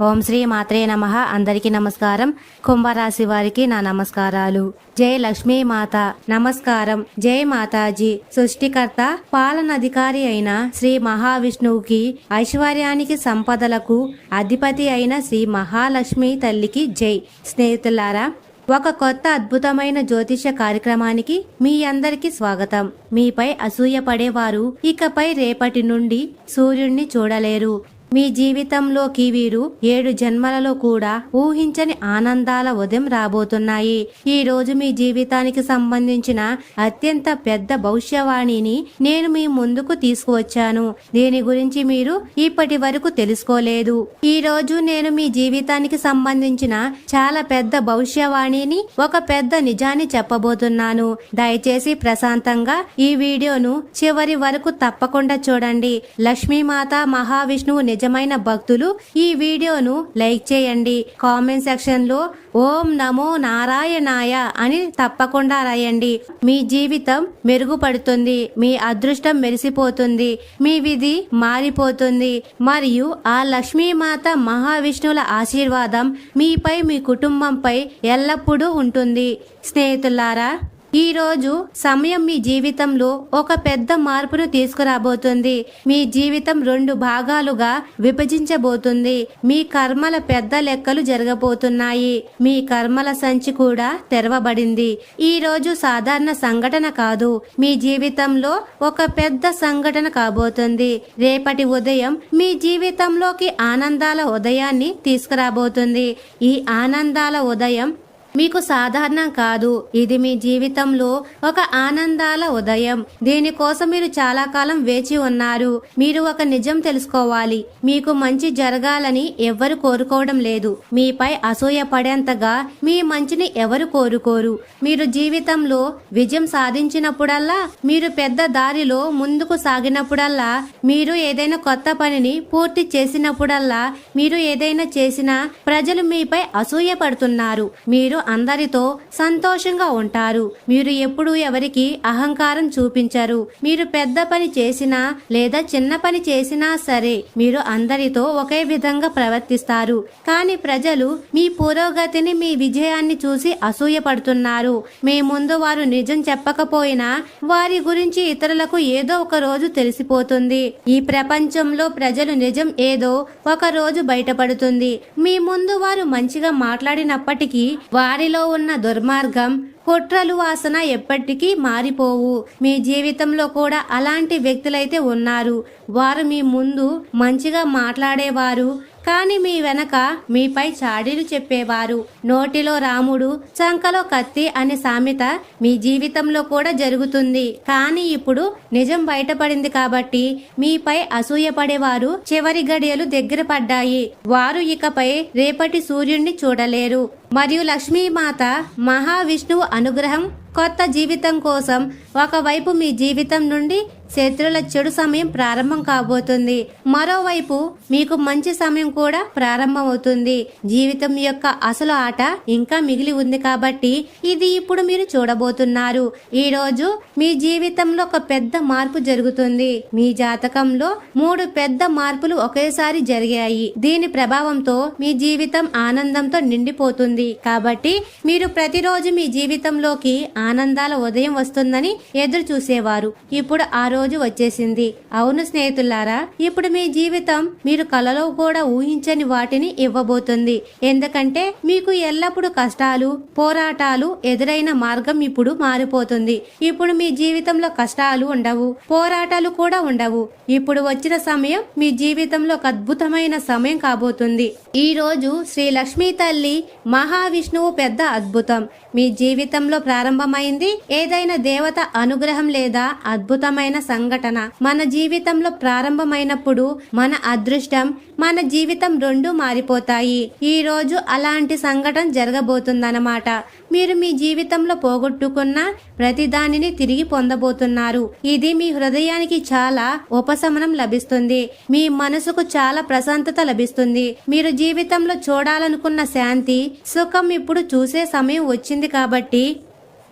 ఓం శ్రీ మాత్రే నమ. అందరికీ నమస్కారం. కుంభరాశి వారికి నా నమస్కారాలు. జై లక్ష్మీ మాత. నమస్కారం. జై మాతాజీ. సృష్టికర్త పాలనాధికారి అయిన శ్రీ మహావిష్ణువుకి ఐశ్వర్యానికి సంపదలకు అధిపతి అయిన శ్రీ మహాలక్ష్మి తల్లికి జై. స్నేహితులారా ఒక కొత్త అద్భుతమైన జ్యోతిష కార్యక్రమానికి మీ అందరికీ స్వాగతం. మీపై అసూయ పడేవారు ఇకపై రేపటి నుండి సూర్యుణ్ణి చూడలేరు. మీ జీవితంలోకి వీరు ఏడు జన్మలలో కూడా ఊహించని ఆనందాల ఉదయం రాబోతున్నాయి. ఈ రోజు మీ జీవితానికి సంబంధించిన అత్యంత పెద్ద భవిష్యవాణిని నేను మీ ముందుకు తీసుకువచ్చాను. దీని గురించి మీరు ఇప్పటి వరకు తెలుసుకోలేదు. ఈ రోజు నేను మీ జీవితానికి సంబంధించిన చాలా పెద్ద భవిష్యవాణిని ఒక పెద్ద నిజాన్ని చెప్పబోతున్నాను. దయచేసి ప్రశాంతంగా ఈ వీడియోను చివరి వరకు తప్పకుండా చూడండి. లక్ష్మీమాత మహావిష్ణువు నిజమైన భక్తులు ఈ వీడియోను లైక్ చేయండి. కామెంట్ సెక్షన్లో ఓం నమో నారాయణాయ అని తప్పకుండా రాయండి. మీ జీవితం మెరుగుపడుతుంది. మీ అదృష్టం మెరిసిపోతుంది. మీ విధి మారిపోతుంది. మరియు ఆ లక్ష్మీమాత మహావిష్ణువుల ఆశీర్వాదం మీపై మీ కుటుంబంపై ఎల్లప్పుడూ ఉంటుంది. స్నేహితులారా ఈరోజు సమయం మీ జీవితంలో ఒక పెద్ద మార్పును తీసుకురాబోతుంది. మీ జీవితం రెండు భాగాలుగా విభజించబోతుంది. మీ కర్మల పెద్ద లెక్కలు జరగబోతున్నాయి. మీ కర్మల సంచి కూడా తెరవబడింది. ఈరోజు సాధారణ సంఘటన కాదు. మీ జీవితంలో ఒక పెద్ద సంఘటన కాబోతుంది. రేపటి ఉదయం మీ జీవితంలోకి ఆనందాల ఉదయాన్ని తీసుకురాబోతుంది. ఈ ఆనందాల ఉదయం మీకు సాధారణం కాదు. ఇది మీ జీవితంలో ఒక ఆనందాల ఉదయం. దీనికోసం మీరు చాలా కాలం వేచి ఉన్నారు. మీరు ఒక నిజం తెలుసుకోవాలి. మీకు మంచి జరగాలని ఎవ్వరు కోరుకోవడం లేదు. మీపై అసూయ పడేంతగా మీ మంచిని ఎవరు కోరుకోరు. మీరు జీవితంలో విజయం సాధించినప్పుడల్లా మీరు పెద్ద దారిలో ముందుకు సాగినప్పుడల్లా మీరు ఏదైనా కొత్త పనిని పూర్తి చేసినప్పుడల్లా మీరు ఏదైనా చేసినా ప్రజలు మీపై అసూయ పడుతున్నారు. మీరు అందరితో సంతోషంగా ఉంటారు. మీరు ఎప్పుడు ఎవరికి అహంకారం చూపించరు. మీరు పెద్ద పని చేసినా లేదా చిన్న పని చేసినా సరే మీరు అందరితో ఒకే విధంగా ప్రవర్తిస్తారు. కానీ ప్రజలు మీ పురోగతిని మీ విజయాన్ని చూసి అసూయపడుతున్నారు. మీ ముందు వారు నిజం చెప్పకపోయినా వారి గురించి ఇతరులకు ఏదో ఒక రోజు తెలిసిపోతుంది. ఈ ప్రపంచంలో ప్రజలు నిజం ఏదో ఒక రోజు బయటపడుతుంది. మీ ముందు వారు మంచిగా మాట్లాడినప్పటికీ దారిలో ఉన్న దుర్మార్గం కుట్రలు వాసన ఎప్పటికీ మారిపోవు. మీ జీవితంలో కూడా అలాంటి వ్యక్తులైతే ఉన్నారు. వారు మీ ముందు మంచిగా మాట్లాడేవారు. కానీ మీ వెనక మీపై చాడీలు చెప్పేవారు. నోటిలో రాముడు చంకలో కత్తి అనే సామెత మీ జీవితంలో కూడా జరుగుతుంది. కానీ ఇప్పుడు నిజం బయటపడింది కాబట్టి మీపై అసూయపడేవారు చివరి గడియలు దగ్గర పడ్డాయి. వారు ఇకపై రేపటి సూర్యుడిని చూడలేరు. మరియు లక్ష్మీమాత మహావిష్ణువు అనుగ్రహం కొత్త జీవితం కోసం ఒకవైపు మీ జీవితం నుండి శత్రుల చెడు సమయం ప్రారంభం కాబోతుంది. మరోవైపు మీకు మంచి సమయం కూడా ప్రారంభమవుతుంది. జీవితం యొక్క అసలు ఆట ఇంకా మిగిలి ఉంది కాబట్టి ఇది ఇప్పుడు మీరు చూడబోతున్నారు. ఈ రోజు మీ జీవితంలో ఒక పెద్ద మార్పు జరుగుతుంది. మీ జాతకంలో మూడు పెద్ద మార్పులు ఒకేసారి జరిగాయి. దీని ప్రభావంతో మీ జీవితం ఆనందంతో నిండిపోతుంది. కాబట్టి మీరు ప్రతిరోజు మీ జీవితంలోకి ఆనందాల ఉదయం వస్తుందని ఎదురు చూసేవారు. ఇప్పుడు ఆ రోజు వచ్చేసింది. అవును స్నేహితులారా ఇప్పుడు మీ జీవితం మీరు కలలో కూడా ఊహించని వాటిని ఇవ్వబోతుంది. ఎందుకంటే మీకు ఎల్లప్పుడూ కష్టాలు పోరాటాలు ఎదురైన మార్గం ఇప్పుడు మారిపోతుంది. ఇప్పుడు మీ జీవితంలో కష్టాలు ఉండవు పోరాటాలు కూడా ఉండవు. ఇప్పుడు వచ్చిన సమయం మీ జీవితంలో ఒక అద్భుతమైన సమయం కాబోతుంది. ఈ రోజు శ్రీ లక్ష్మీ తల్లి మహావిష్ణువు పెద్ద అద్భుతం. మీ జీవితంలో ప్రారంభమైంది ఏదైనా దేవత అనుగ్రహం లేదా అద్భుతమైన సంఘటన. మన జీవితంలో ప్రారంభమైనప్పుడు మన అదృష్టం మన జీవితం రెండు మారిపోతాయి. ఈ రోజు అలాంటి సంఘటన జరగబోతుందన్నమాట. మీరు మీ జీవితంలో పోగొట్టుకున్న ప్రతి దానిని తిరిగి పొందబోతున్నారు. ఇది మీ హృదయానికి చాలా ఉపశమనం లభిస్తుంది. మీ మనసుకు చాలా ప్రశాంతత లభిస్తుంది. మీరు జీవితంలో చూడాలనుకున్న శాంతి సుఖం ఇప్పుడు చూసే సమయం వచ్చింది కాబట్టి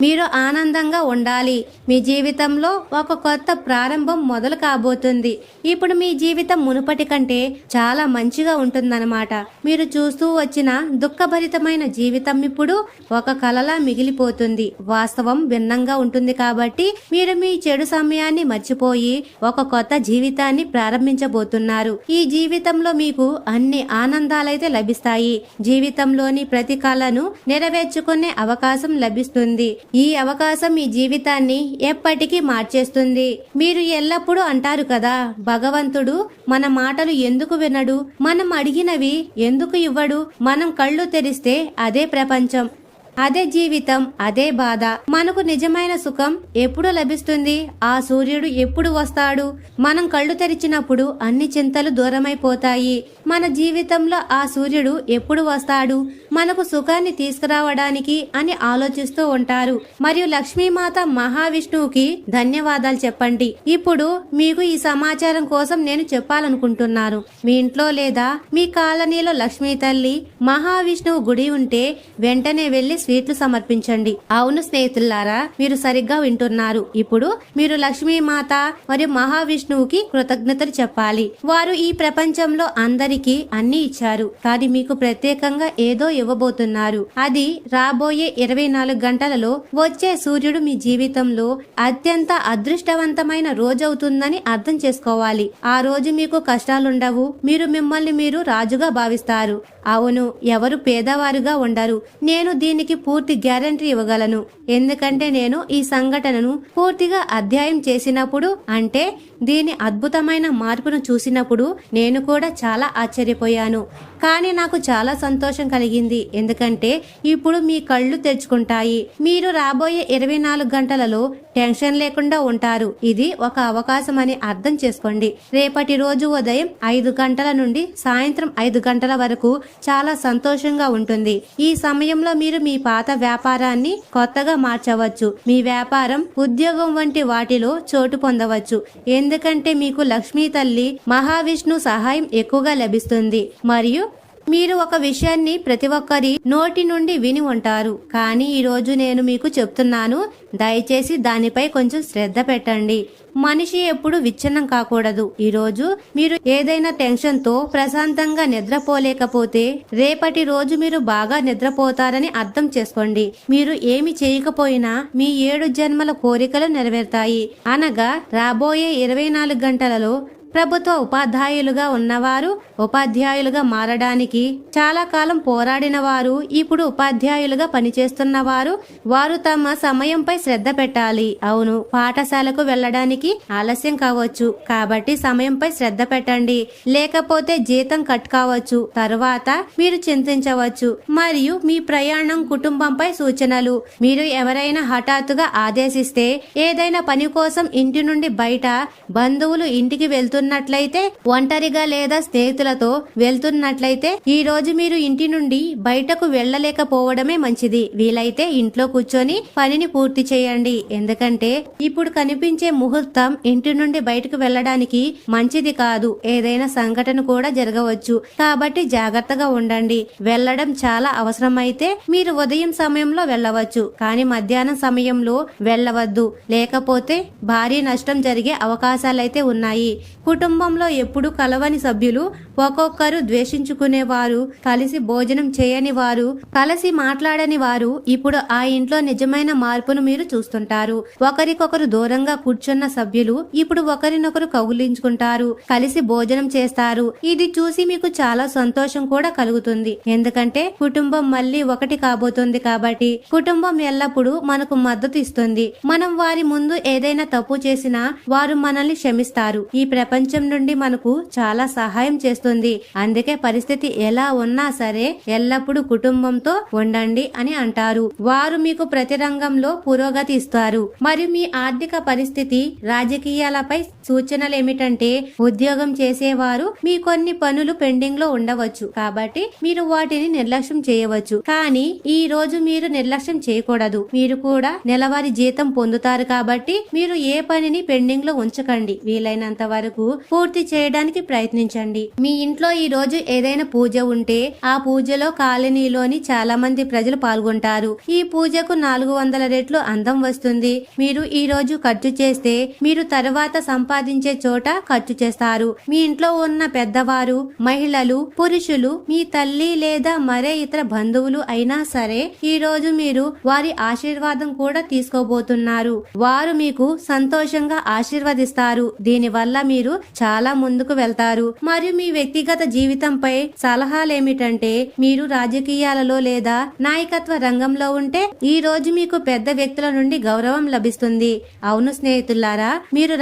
మీరు ఆనందంగా ఉండాలి. మీ జీవితంలో ఒక కొత్త ప్రారంభం మొదలు కాబోతుంది. ఇప్పుడు మీ జీవితం మునుపటి కంటే చాలా మంచిగా ఉంటుందన్నమాట. మీరు చూస్తూ వచ్చిన దుఃఖభరితమైన జీవితం ఇప్పుడు ఒక కలలా మిగిలిపోతుంది. వాస్తవం భిన్నంగా ఉంటుంది కాబట్టి మీరు మీ చెడు సమయాన్ని మర్చిపోయి ఒక కొత్త జీవితాన్ని ప్రారంభించబోతున్నారు. ఈ జీవితంలో మీకు అన్ని ఆనందాలైతే లభిస్తాయి. జీవితంలోని ప్రతి కళను నెరవేర్చుకునే అవకాశం లభిస్తుంది. ఈ అవకాశం మీ జీవితాన్ని ఎప్పటికీ మార్చేస్తుంది. మీరు ఎల్లప్పుడూ అంటారు కదా భగవంతుడు మన మాటలు ఎందుకు వినడు? మనం అడిగినవి ఎందుకు ఇవ్వడు? మనం కళ్ళు తెరిస్తే అదే ప్రపంచం. అదే జీవితం అదే బాధ. మనకు నిజమైన సుఖం ఎప్పుడు లభిస్తుంది? ఆ సూర్యుడు ఎప్పుడు వస్తాడు? మనం కళ్ళు తెరిచినప్పుడు అన్ని చింతలు దూరమైపోతాయి. మన జీవితంలో ఆ సూర్యుడు ఎప్పుడు వస్తాడు? మనకు సుఖాన్ని తీసుకురావడానికి అని ఆలోచిస్తూ ఉంటారు. మరియు లక్ష్మీమాత మహావిష్ణువుకి ధన్యవాదాలు చెప్పండి. ఇప్పుడు మీకు ఈ సమాచారం కోసం నేను చెప్పాలనుకుంటున్నాను. మీ ఇంట్లో లేదా మీ కాలనీలో లక్ష్మీ తల్లి మహావిష్ణువు గుడి ఉంటే వెంటనే వెళ్ళి స్వీట్లు సమర్పించండి. అవును స్నేహితులారా మీరు సరిగ్గా వింటున్నారు. ఇప్పుడు మీరు లక్ష్మీ మాత మరియు మహావిష్ణువుకి కృతజ్ఞతలు చెప్పాలి. వారు ఈ ప్రపంచంలో అందరికీ అన్ని ఇచ్చారు. కానీ మీకు ప్రత్యేకంగా ఏదో ఇవ్వబోతున్నారు. అది రాబోయే ఇరవై నాలుగు గంటలలో వచ్చే సూర్యుడు మీ జీవితంలో అత్యంత అదృష్టవంతమైన రోజవుతుందని అర్థం చేసుకోవాలి. ఆ రోజు మీకు కష్టాలుండవు. మీరు మిమ్మల్ని మీరు రాజుగా భావిస్తారు. అవును ఎవరు పేదవారుగా ఉండరు. నేను దీనికి పూర్తి గ్యారంటీ ఇవ్వగలను. ఎందుకంటే నేను ఈ సంఘటనను పూర్తిగా అధ్యాయం చేసినప్పుడు అంటే దీని అద్భుతమైన మార్పును చూసినప్పుడు నేను కూడా చాలా ఆశ్చర్యపోయాను. కానీ నాకు చాలా సంతోషం కలిగింది. ఎందుకంటే ఇప్పుడు మీ కళ్ళు తెరుచుకుంటాయి. మీరు రాబోయే ఇరవై నాలుగు గంటలలో టెన్షన్ లేకుండా ఉంటారు. ఇది ఒక అవకాశం అని అర్థం చేసుకోండి. రేపటి రోజు ఉదయం ఐదు గంటల నుండి సాయంత్రం ఐదు గంటల వరకు చాలా సంతోషంగా ఉంటుంది. ఈ సమయంలో మీరు మీ పాత వ్యాపారాన్ని కొత్తగా మార్చవచ్చు. మీ వ్యాపారం ఉద్యోగం వంటి వాటిలో చోటు పొందవచ్చు. ఎందుకంటే మీకు లక్ష్మీ తల్లి మహావిష్ణు సహాయం ఎక్కువగా లభిస్తుంది. మరియు మీరు ఒక విషయాన్ని ప్రతి ఒక్కరి నోటి నుండి విని ఉంటారు. కానీ ఈ రోజు నేను మీకు చెప్తున్నాను దయచేసి దానిపై కొంచెం శ్రద్ధ పెట్టండి. మనిషి ఎప్పుడు విచ్ఛిన్నం కాకూడదు. ఈ రోజు మీరు ఏదైనా టెన్షన్తో ప్రశాంతంగా నిద్రపోలేకపోతే రేపటి రోజు మీరు బాగా నిద్రపోతారని అర్థం చేసుకోండి. మీరు ఏమి చేయకపోయినా మీ ఏడు జన్మల కోరికలు నెరవేరుతాయి. అనగా రాబోయే ఇరవై నాలుగు గంటలలో ప్రభుత్వ ఉపాధ్యాయులుగా ఉన్నవారు ఉపాధ్యాయులుగా మారడానికి చాలా కాలం పోరాడిన వారు ఇప్పుడు ఉపాధ్యాయులుగా పనిచేస్తున్న వారు వారు తమ సమయంపై శ్రద్ధ పెట్టాలి. అవును పాఠశాలకు వెళ్ళడానికి ఆలస్యం కావచ్చు కాబట్టి సమయంపై శ్రద్ధ పెట్టండి. లేకపోతే జీతం కట్ కావచ్చు తరువాత మీరు చింతించవచ్చు. మరియు మీ ప్రయాణం కుటుంబంపై సూచనలు. మీరు ఎవరైనా హఠాత్తుగా ఆదేశిస్తే ఏదైనా పని కోసం ఇంటి నుండి బయట బంధువులు ఇంటికి వెళ్తున్నట్లయితే ఒంటరిగా లేదా స్నేహితులతో వెళ్తున్నట్లయితే ఈ రోజు మీరు ఇంటి నుండి బయటకు వెళ్ళలేకపోవడమే మంచిది. వీలైతే ఇంట్లో కూర్చొని పనిని పూర్తి చేయండి. ఎందుకంటే ఇప్పుడు కనిపించే ముహూర్తం ఇంటి నుండి బయటకు వెళ్ళడానికి మంచిది కాదు. ఏదైనా సంఘటన కూడా జరగవచ్చు. కాబట్టి జాగ్రత్తగా ఉండండి. వెళ్ళడం చాలా అవసరమైతే మీరు ఉదయం సమయంలో వెళ్ళవచ్చు. కానీ మధ్యాహ్నం సమయంలో వెళ్ళవద్దు. లేకపోతే భారీ నష్టం జరిగే అవకాశాలైతే ఉన్నాయి. కుటుంబంలో ఎప్పుడు కలవని సభ్యులు ఒక్కొక్కరు ద్వేషించుకునేవారు కలిసి భోజనం చేయని వారు కలిసి మాట్లాడని వారు ఇప్పుడు ఆ ఇంట్లో నిజమైన మార్పును మీరు చూస్తుంటారు. ఒకరికొకరు దూరంగా కూర్చున్న సభ్యులు ఇప్పుడు ఒకరినొకరు కౌగులించుకుంటారు కలిసి భోజనం చేస్తారు. ఇది చూసి మీకు చాలా సంతోషం కూడా కలుగుతుంది. ఎందుకంటే కుటుంబం మళ్ళీ ఒకటి కాబోతుంది కాబట్టి కుటుంబం ఎల్లప్పుడూ మనకు మద్దతు ఇస్తుంది. మనం వారి ముందు ఏదైనా తప్పు చేసినా వారు మనల్ని క్షమిస్తారు. ఈ ప్రపంచం నుండి మనకు చాలా సహాయం చేస్తుంది. అందుకే పరిస్థితి ఎలా ఉన్నా సరే ఎల్లప్పుడూ కుటుంబంతో ఉండండి అని అంటారు. వారు మీకు ప్రతి రంగంలో పురోగతి ఇస్తారు. మరియు మీ ఆర్థిక పరిస్థితి రాజకీయాలపై సూచనలు ఏమిటంటే ఉద్యోగం చేసేవారు మీ కొన్ని పనులు పెండింగ్లో ఉండవచ్చు. కాబట్టి మీరు వాటిని నిర్లక్ష్యం చేయవచ్చు. కానీ ఈ రోజు మీరు నిర్లక్ష్యం చేయకూడదు. మీరు కూడా నెలవారీ జీతం పొందుతారు కాబట్టి మీరు ఏ పనిని పెండింగ్లో ఉంచకండి. వీలైనంత వరకు పూర్తి చేయడానికి ప్రయత్నించండి. మీ ఇంట్లో ఈ రోజు ఏదైనా పూజ ఉంటే ఆ పూజలో కాలనీలోని చాలా మంది ప్రజలు పాల్గొంటారు. ఈ పూజకు నాలుగు వందల రెట్లు అందం వస్తుంది. మీరు ఈ రోజు ఖర్చు చేస్తే మీరు తర్వాత సంపాదించే చోట ఖర్చు చేస్తారు. మీ ఇంట్లో ఉన్న పెద్దవారు మహిళలు పురుషులు మీ తల్లి లేదా మరే ఇతర బంధువులు అయినా సరే ఈ రోజు మీరు వారి ఆశీర్వాదం కూడా తీసుకోబోతున్నారు. వారు మీకు సంతోషంగా ఆశీర్వదిస్తారు. దీనివల్ల మీరు చాలా ముందుకు వెళ్తారు. మరియు మీ వ్యక్తిగత జీవితంపై సలహాలేమిటంటే మీరు రాజకీయాలలో లేదా నాయకత్వ రంగంలో ఉంటే ఈ రోజు మీకు పెద్ద వ్యక్తుల నుండి గౌరవం లభిస్తుంది. అవును స్నేహితులారా మీరు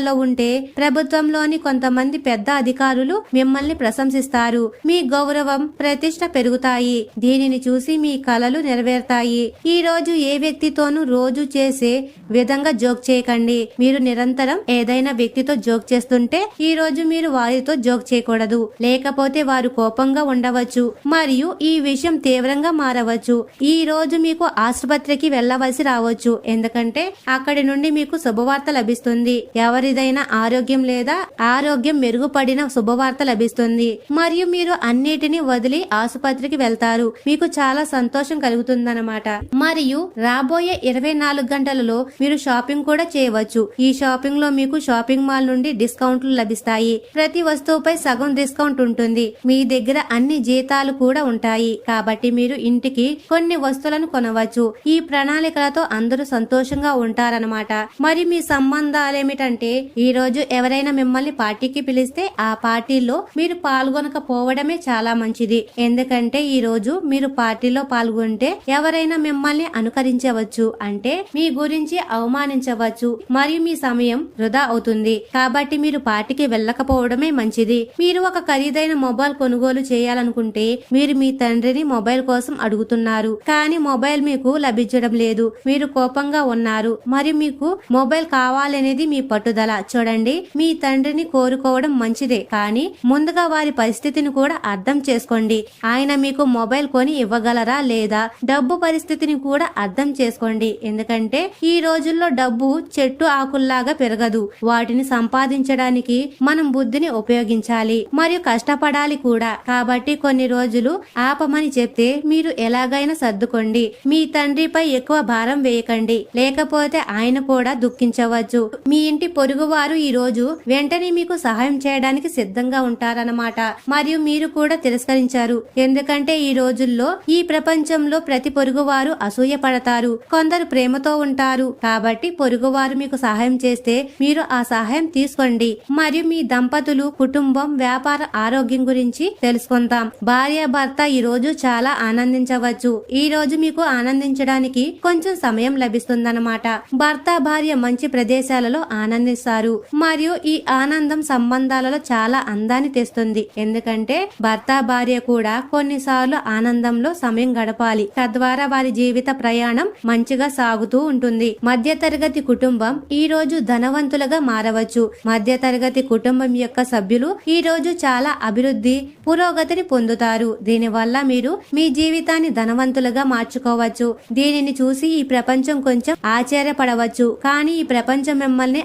రాజకీయాల్లో ఉంటే ప్రభుత్వంలోని కొంతమంది పెద్ద అధికారులు మిమ్మల్ని ప్రశంసిస్తారు. మీ గౌరవం ప్రతిష్ట పెరుగుతాయి. దీనిని చూసి మీ కలలు నెరవేరుతాయి. ఈ రోజు ఏ వ్యక్తితోనూ రోజు చేసే విధంగా జోక్ చేయకండి. మీరు నిరంతరం ఏదైనా వ్యక్తితో జోక్ చేస్తుంటే ఈ రోజు మీరు వారితో జోక్ చేయకూడదు. లేకపోతే వారు కోపంగా ఉండవచ్చు మరియు ఈ విషయం తీవ్రంగా మారవచ్చు. ఈ రోజు మీకు ఆసుపత్రికి వెళ్ళవలసి రావచ్చు. ఎందుకంటే అక్కడి నుండి మీకు శుభవార్త లభిస్తుంది. ఎవరి ఎవరిదైనా ఆరోగ్యం లేదా ఆరోగ్యం మెరుగుపడిన శుభవార్త లభిస్తుంది. మరియు మీరు అన్నిటిని వదిలి ఆసుపత్రికి వెళ్తారు. మీకు చాలా సంతోషం కలుగుతుందన్నమాట. మరియు రాబోయే ఇరవై నాలుగు గంటలలో మీరు షాపింగ్ కూడా చేయవచ్చు. ఈ షాపింగ్లో మీకు షాపింగ్ మాల్ నుండి డిస్కౌంట్లు లభిస్తాయి. ప్రతి వస్తువుపై సగం డిస్కౌంట్ ఉంటుంది. మీ దగ్గర అన్ని జీతాలు కూడా ఉంటాయి. కాబట్టి మీరు ఇంటికి కొన్ని వస్తువులను కొనవచ్చు. ఈ ప్రణాళికలతో అందరూ సంతోషంగా ఉంటారన్నమాట. మరి మీ సంబంధాలు ఏమిటంటే ఈ రోజు ఎవరైనా మిమ్మల్ని పార్టీకి పిలిస్తే ఆ పార్టీలో మీరు పాల్గొనకపోవడమే చాలా మంచిది. ఎందుకంటే ఈ రోజు మీరు పార్టీలో పాల్గొంటే ఎవరైనా మిమ్మల్ని అనుకరించవచ్చు. అంటే మీ గురించి అవమానించవచ్చు. మరియు మీ సమయం వృధా అవుతుంది. కాబట్టి మీరు పార్టీకి వెళ్ళకపోవడమే మంచిది. మీరు ఒక ఖరీదైన మొబైల్ కొనుగోలు చేయాలనుకుంటే మీరు మీ తండ్రిని మొబైల్ కోసం అడుగుతున్నారు. కానీ మొబైల్ మీకు లభించడం లేదు. మీరు కోపంగా ఉన్నారు. మరియు మీకు మొబైల్ కావాలనేది మీ పట్టుదల. చూడండి. మీ తండ్రిని కోరుకోవడం మంచిదే. కానీ ముందుగా వారి పరిస్థితిని కూడా అర్థం చేసుకోండి. ఆయన మీకు మొబైల్ కొని ఇవ్వగలరా లేదా? డబ్బు పరిస్థితిని కూడా అర్థం చేసుకోండి. ఎందుకంటే ఈ రోజుల్లో డబ్బు చెట్టు ఆకుల్లాగా పెరగదు. వాటిని సంపాదించడానికి మనం బుద్ధిని ఉపయోగించాలి. మరియు కష్టపడాలి కూడా. కాబట్టి కొన్ని రోజులు ఆపమని చెప్తే మీరు ఎలాగైనా సర్దుకోండి. మీ తండ్రిపై ఎక్కువ భారం వేయకండి. లేకపోతే ఆయన కూడా దుఃఖించవచ్చు. మీ ఇంటి పొరుగు ఈ రోజు వెంటనే మీకు సహాయం చేయడానికి సిద్ధంగా ఉంటారన్నమాట. మరియు మీరు కూడా తిరస్కరించారు. ఎందుకంటే ఈ రోజుల్లో ఈ ప్రపంచంలో ప్రతి పొరుగువారు అసూయ పడతారు. కొందరు ప్రేమతో ఉంటారు. కాబట్టి పొరుగువారు మీకు సహాయం చేస్తే మీరు ఆ సహాయం తీసుకోండి. మరియు మీ దంపతులు కుటుంబం వ్యాపార ఆరోగ్యం గురించి తెలుసుకుందాం. భార్య భర్త ఈ రోజు చాలా ఆనందించవచ్చు. ఈ రోజు మీకు ఆనందించడానికి కొంచెం సమయం లభిస్తుందన్నమాట. భర్త భార్య మంచి ప్రదేశాలలో ఆనందిస్తారు. మరియు ఈ ఆనందం సంబంధాలలో చాలా అందాన్ని తెస్తుంది. ఎందుకంటే భర్త భార్య కూడా కొన్నిసార్లు ఆనందంలో సమయం గడపాలి. తద్వారా వారి జీవిత ప్రయాణం మంచిగా సాగుతూ ఉంటుంది. మధ్య తరగతి కుటుంబం ఈ రోజు ధనవంతులుగా మారవచ్చు. మధ్య తరగతి కుటుంబం యొక్క సభ్యులు ఈ రోజు చాలా అభివృద్ధి పురోగతిని పొందుతారు. దీనివల్ల మీరు మీ జీవితాన్ని ధనవంతులుగా మార్చుకోవచ్చు. దీనిని చూసి ఈ ప్రపంచం కొంచెం ఆశ్చర్యపడవచ్చు. కానీ ఈ ప్రపంచం మిమ్మల్ని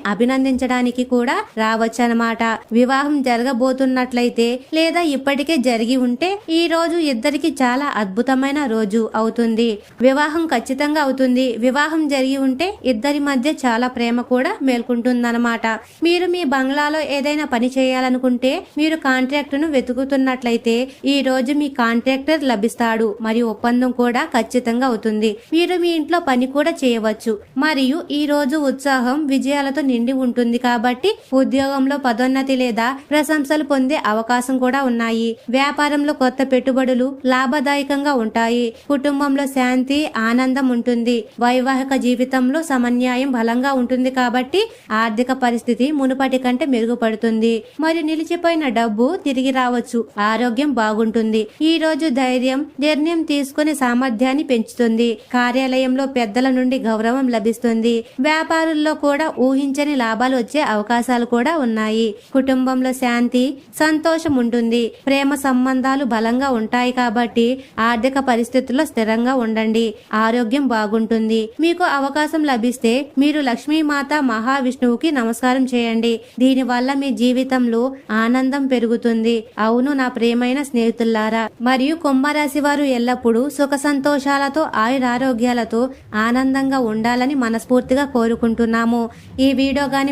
అభినందించడానికి కూడా రావచ్చు అనమాట వివాహం జరగబోతున్నట్లయితే లేదా ఇప్పటికే జరిగి ఉంటే ఈ రోజు ఇద్దరికి చాలా అద్భుతమైన రోజు అవుతుంది. వివాహం ఖచ్చితంగా అవుతుంది. వివాహం జరిగి ఉంటే ఇద్దరి మధ్య చాలా ప్రేమ కూడా మేల్కుంటుందన్నమాట. మీరు మీ బంగ్లాలో ఏదైనా పని చేయాలనుకుంటే మీరు కాంట్రాక్టును వెతుకుతున్నట్లయితే ఈ రోజు మీ కాంట్రాక్టర్ లభిస్తాడు. మరియు ఒప్పందం కూడా ఖచ్చితంగా అవుతుంది. మీరు మీ ఇంట్లో పని కూడా చేయవచ్చు. మరియు ఈ రోజు ఉత్సాహం విజయాలతో నిండి ఉంటుంది. కాబట్టి ఉద్యోగంలో పదోన్నతి లేదా ప్రశంసలు పొందే అవకాశం కూడా ఉన్నాయి. వ్యాపారంలో కొత్త పెట్టుబడులు లాభదాయకంగా ఉంటాయి. కుటుంబంలో శాంతి ఆనందం ఉంటుంది. వైవాహిక జీవితంలో సమన్యాయం బలంగా ఉంటుంది కాబట్టి ఆర్థిక పరిస్థితి మునుపటి కంటే మెరుగుపడుతుంది. మరియు నిలిచిపోయిన డబ్బు తిరిగి రావచ్చు. ఆరోగ్యం బాగుంటుంది. ఈ రోజు ధైర్యం నిర్ణయం తీసుకునే సామర్థ్యాన్ని పెంచుతుంది. కార్యాలయంలో పెద్దల నుండి గౌరవం లభిస్తుంది. వ్యాపారుల్లో కూడా ఊహించని లాభాలు లాభాలు వచ్చే అవకాశాలు కూడా ఉన్నాయి. కుటుంబంలో శాంతి సంతోషం ఉంటుంది. ప్రేమ సంబంధాలు బలంగా ఉంటాయి కాబట్టి ఆర్థిక పరిస్థితుల్లో స్థిరంగా ఉండండి. ఆరోగ్యం బాగుంటుంది. మీకు అవకాశం లభిస్తే మీరు లక్ష్మీమాత మహావిష్ణువుకి నమస్కారం చేయండి. దీనివల్ల మీ జీవితంలో ఆనందం పెరుగుతుంది. అవును నా ప్రేమైన స్నేహితులారా. మరియు కుంభరాశి వారు ఎల్లప్పుడూ సుఖ సంతోషాలతో ఆయురారోగ్యాలతో ఆనందంగా ఉండాలని మనస్ఫూర్తిగా కోరుకుంటున్నాము. ఈ వీడియో గాని